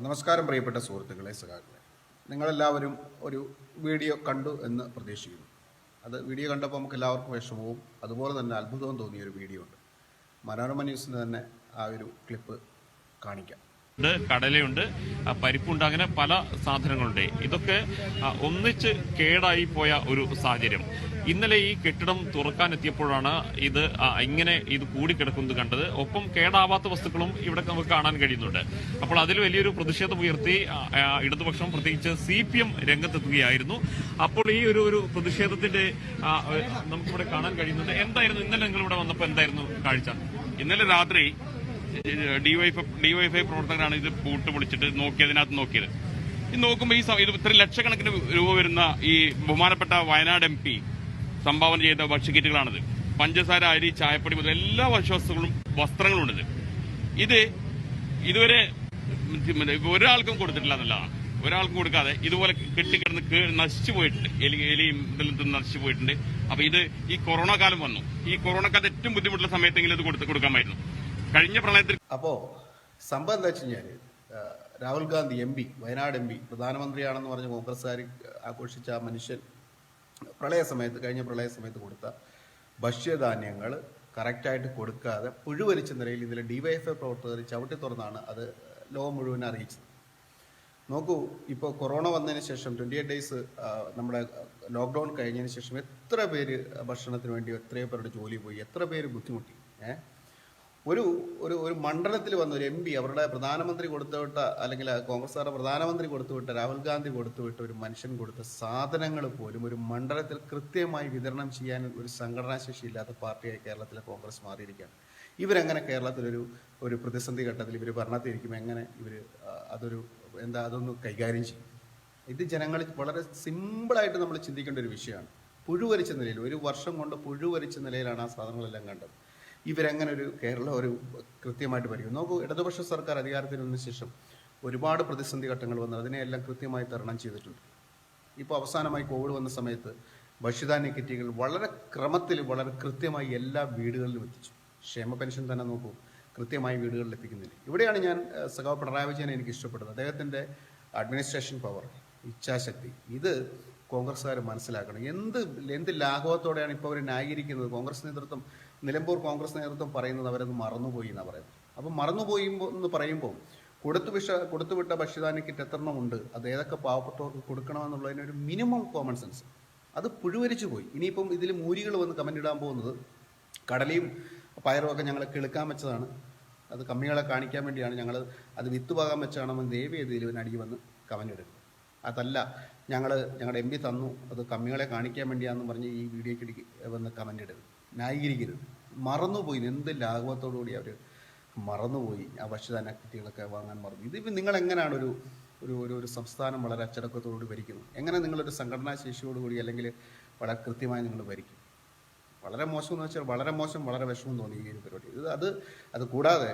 നമസ്കാരം പ്രിയപ്പെട്ട സുഹൃത്തുക്കളെ സഖാക്കളെ. നിങ്ങളെല്ലാവരും ഒരു വീഡിയോ കണ്ടു എന്ന് പ്രതീക്ഷിക്കുന്നു. അത് വീഡിയോ കണ്ടപ്പോൾ നമുക്ക് എല്ലാവർക്കും വിഷമവും അതുപോലെ തന്നെ അത്ഭുതവും തോന്നിയ ഒരു വീഡിയോ ഉണ്ട്. മനോരമ ന്യൂസിന് തന്നെ ആ ഒരു ക്ലിപ്പ് കാണിക്കാം. ഉണ്ട് കടലയുണ്ട് പരിപ്പുണ്ട് അങ്ങനെ പല സാധനങ്ങളുണ്ട്. ഇതൊക്കെ ഒന്നിച്ച് കേടായി പോയ ഒരു സാഹചര്യം. ഇന്നലെ ഈ കെട്ടിടം തുറക്കാൻ എത്തിയപ്പോഴാണ് ഇത് ഇങ്ങനെ ഇത് കൂടിക്കിടക്കുന്നത് കണ്ടത്. ഒപ്പം കേടാവാത്ത വസ്തുക്കളും ഇവിടെ നമുക്ക് കാണാൻ കഴിയുന്നുണ്ട്. അപ്പോൾ അതിൽ വലിയൊരു പ്രതിഷേധം ഉയർത്തി ഇടതുപക്ഷം പ്രത്യേകിച്ച് സി പി എം രംഗത്തെത്തുകയായിരുന്നു. അപ്പോൾ ഈ ഒരു ഒരു പ്രതിഷേധത്തിന്റെ നമുക്കിവിടെ കാണാൻ കഴിയുന്നുണ്ട്. എന്തായിരുന്നു? ഇന്നലെ നിങ്ങൾ ഇവിടെ വന്നപ്പോൾ എന്തായിരുന്നു കാഴ്ച? ഇന്നലെ രാത്രി ഡിവൈഫ് പ്രവർത്തകരാണ് ഇത് പൂട്ട് പൊളിച്ചിട്ട് നോക്കിയതിനകത്ത് നോക്കിയത്. ഇത് നോക്കുമ്പോൾ ഈ ഇത് ഇത്ര ലക്ഷക്കണക്കിന് രൂപ വരുന്ന ഈ ബഹുമാനപ്പെട്ട വയനാട് എം പി സംഭാവന ചെയ്ത ഭക്ഷ്യക്കിറ്റുകളാണിത് പഞ്ചസാര അരി ചായപ്പൊടി മുതൽ എല്ലാ ഭക്ഷ്യവസ്തുക്കളും വസ്ത്രങ്ങളും ഉണ്ട് ഇത് ഇതുവരെ ഒരാൾക്കും കൊടുത്തിട്ടില്ല ഒരാൾക്കും കൊടുക്കാതെ ഇതുപോലെ കെട്ടിക്കിടന്ന് നശിച്ചു പോയിട്ടുണ്ട്. എലി എലിയും ഇതിലും തിന്ന് നശിച്ചു പോയിട്ടുണ്ട്. അപ്പൊ ഇത് ഈ കൊറോണ കാലം വന്നു. ഈ കൊറോണ കാലത്ത് ഏറ്റവും ബുദ്ധിമുട്ടുള്ള സമയത്തെങ്കിലും ഇത് കൊടുത്ത് കൊടുക്കാമായിരുന്നു. കഴിഞ്ഞ പ്രളയത്തിൽ അപ്പോ സംഭവം എന്താ വെച്ച് Rahul Gandhi M P Wayanad M P പ്രധാനമന്ത്രിയാണെന്ന് പറഞ്ഞ് കോൺഗ്രസ്സുകാർ ആഘോഷിച്ച ആ മനുഷ്യൻ പ്രളയ സമയത്ത് കഴിഞ്ഞ പ്രളയ സമയത്ത് കൊടുത്ത ഭക്ഷ്യധാന്യങ്ങൾ കറക്റ്റായിട്ട് കൊടുക്കാതെ പുഴുവരിച്ച നിലയിൽ ഇതിലെ ഡിവൈഎഫ്ഐ പ്രവർത്തകർ ചവിട്ടി തുറന്നാണ് അത് ലോകം മുഴുവൻ അറിയിച്ചത്. നോക്കൂ ഇപ്പോൾ കൊറോണ വന്നതിന് ശേഷം ട്വന്റി എയ്റ്റ് ഡേയ്സ് നമ്മുടെ ലോക്ക്ഡൗൺ കഴിഞ്ഞതിന് ശേഷം എത്ര പേര് ഭക്ഷണത്തിന് വേണ്ടി എത്രയോ പേരുടെ ജോലി പോയി എത്ര പേര് ബുദ്ധിമുട്ടി ഏഹ് ഒരു ഒരു ഒരു മണ്ഡലത്തിൽ വന്ന ഒരു എം പി അവരുടെ പ്രധാനമന്ത്രി കൊടുത്തുവിട്ട അല്ലെങ്കിൽ കോൺഗ്രസ്സുകാരുടെ പ്രധാനമന്ത്രി കൊടുത്തുവിട്ട രാഹുൽ ഗാന്ധി കൊടുത്തുവിട്ട ഒരു മനുഷ്യൻ കൊടുത്ത സാധനങ്ങൾ പോലും ഒരു മണ്ഡലത്തിൽ കൃത്യമായി വിതരണം ചെയ്യാൻ ഒരു സംഘടനാശേഷി ഇല്ലാത്ത പാർട്ടിയായി കേരളത്തിലെ കോൺഗ്രസ് മാറിയിരിക്കുകയാണ്. ഇവരെങ്ങനെ കേരളത്തിലൊരു ഒരു പ്രതിസന്ധി ഘട്ടത്തിൽ ഇവർ ഭരണത്തിരിക്കും? എങ്ങനെ ഇവർ അതൊരു എന്താ അതൊന്ന് കൈകാര്യം ചെയ്യും? ഇത് ജനങ്ങൾ വളരെ സിമ്പിളായിട്ട് നമ്മൾ ചിന്തിക്കേണ്ട ഒരു വിഷയമാണ്. പുഴുവരിച്ച നിലയിൽ ഒരു വർഷം കൊണ്ട് പുഴുവരിച്ച നിലയിലാണ് ആ സാധനങ്ങളെല്ലാം കണ്ടത്. ഇവരെങ്ങനെ ഒരു കേരളം ഒരു കൃത്യമായിട്ട് ഭരിക്കും നോക്കൂ ഇടതുപക്ഷ സർക്കാർ അധികാരത്തിൽ വന്ന ശേഷം ഒരുപാട് പ്രതിസന്ധി ഘട്ടങ്ങൾ വന്നു. അതിനെയെല്ലാം കൃത്യമായി തരണം ചെയ്തിട്ടുണ്ട്. ഇപ്പോൾ അവസാനമായി കോവിഡ് വന്ന സമയത്ത് ഭക്ഷ്യധാന്യ കിറ്റുകൾ വളരെ ക്രമത്തിൽ വളരെ കൃത്യമായി എല്ലാ വീടുകളിലും എത്തിച്ചു. ക്ഷേമ പെൻഷൻ തന്നെ നോക്കൂ കൃത്യമായി വീടുകളിൽ എത്തിക്കുന്നില്ല. ഇവിടെയാണ് ഞാൻ സഖാവ് പിണറായി വിജയനെ എനിക്ക് ഇഷ്ടപ്പെടുന്നത്. അദ്ദേഹത്തിന്റെ അഡ്മിനിസ്ട്രേഷൻ പവർ ഇച്ഛാശക്തി ഇത് കോൺഗ്രസ്സുകാർ മനസ്സിലാക്കണം. എന്ത് എന്ത് ലാഘവത്തോടെയാണ് ഇപ്പോൾ അവർ ന്യായീകരിക്കുന്നത്? കോൺഗ്രസ് നേതൃത്വം നിലമ്പൂർ കോൺഗ്രസ് നേതൃത്വം പറയുന്നത് അവരത് മറന്നുപോയി എന്നാണ് പറയുന്നത്. അപ്പം മറന്നുപോയി എന്ന് പറയുമ്പോൾ കൊടുത്തു വിഷ കൊടുത്തുവിട്ട ഭക്ഷ്യധാന്യ കിറ്റ് എത്രണ്ണം ഉണ്ട്? അത് ഏതൊക്കെ പാവപ്പെട്ടവർക്ക് കൊടുക്കണമെന്നുള്ളതിന് ഒരു മിനിമം കോമൺ സെൻസ് അത് പുഴുവരിച്ചു പോയി. ഇനിയിപ്പം ഇതിൽ മൂരികൾ വന്ന് കമന്റ് ഇടാൻ പോകുന്നത് കടലയും പയറും ഒക്കെ ഞങ്ങൾ കിളുക്കാൻ വെച്ചതാണ്. അത് കമ്മികളെ കാണിക്കാൻ വേണ്ടിയാണ് ഞങ്ങൾ അത് വിത്ത് പാകാൻ വെച്ചാണെന്ന് ദേവി ഇതിൽ അടിയിൽ വന്ന് കമന്റ് അതല്ല ഞങ്ങൾ ഞങ്ങളുടെ എം പി തന്നു. അത് കമ്മികളെ കാണിക്കാൻ വേണ്ടിയാണെന്ന് പറഞ്ഞ് ഈ വീഡിയോയ്ക്ക് വന്ന് കമന്റ് ഇടരുത് ന്യായീകരിക്കരുത്. മറന്നുപോയി. എന്ത് ലാഘവത്തോടു കൂടി അവർ മറന്നുപോയി. ആ ഭക്ഷ്യധാന കിറ്റുകളൊക്കെ വാങ്ങാൻ മറന്നു. ഇതിപ്പോൾ നിങ്ങൾ എങ്ങനെയാണ് ഒരു ഒരു ഒരു ഒരു സംസ്ഥാനം വളരെ അച്ചടക്കത്തോടുകൂടി ഭരിക്കുന്നത് എങ്ങനെ നിങ്ങളൊരു സംഘടനാ ശേഷിയോടുകൂടി അല്ലെങ്കിൽ വളരെ കൃത്യമായി നിങ്ങൾ ഭരിക്കും? വളരെ മോശം എന്ന് വെച്ചാൽ വളരെ മോശം വളരെ വിഷമം തോന്നി ഈ ഒരു പരിപാടി. ഇത് അത് അത് കൂടാതെ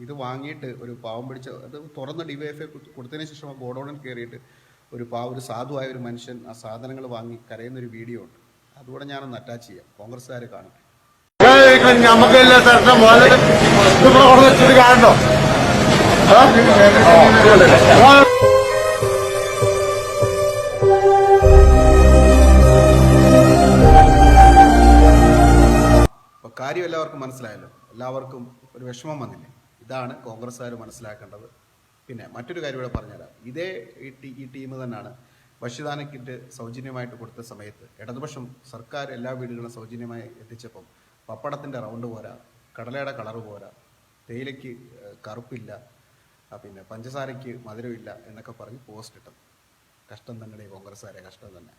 ഇത് വാങ്ങിയിട്ട് ഒരു പാവം പിടിച്ച അത് തുറന്ന് ഡിവൈഎഫ്ഐ കൊടുത്തതിന് ശേഷം ആ ഗോഡൗണിൽ കയറിയിട്ട് ഒരു പാവ ഒരു സാധുവായ ഒരു മനുഷ്യൻ ആ സാധനങ്ങൾ വാങ്ങി കരയുന്ന ഒരു വീഡിയോ ഉണ്ട്. അതുകൂടെ ഞാനൊന്ന് അറ്റാച്ച് ചെയ്യാം. കോൺഗ്രസ്സുകാർ കാണട്ടെ നമുക്കെല്ലാം കാര്യം എല്ലാവർക്കും മനസ്സിലായല്ലോ. എല്ലാവർക്കും ഒരു വിഷമം വന്നില്ലേ? ഇതാണ് കോൺഗ്രസ്സുകാർ മനസ്സിലാക്കേണ്ടത്. പിന്നെ മറ്റൊരു കാര്യം ഇവിടെ പറഞ്ഞുതരാം. ഇതേ ഈ ടീം തന്നെയാണ് ഭക്ഷ്യദാന കിറ്റ് സൗജന്യമായിട്ട് കൊടുത്ത സമയത്ത് ഇടതുപക്ഷം സർക്കാർ എല്ലാ വീടുകളും സൗജന്യമായി എത്തിച്ചപ്പം പപ്പടത്തിന്റെ റൗണ്ട് പോരാ കടലയുടെ കളറ് പോരാ തേയിലയ്ക്ക് കറുപ്പില്ല പിന്നെ പഞ്ചസാരയ്ക്ക് മധുരമില്ല എന്നൊക്കെ പറഞ്ഞ് പോസ്റ്റ് ഇട്ടത്. കഷ്ടം തന്നെ കോൺഗ്രസ്സുകാരെ കഷ്ടം തന്നെ.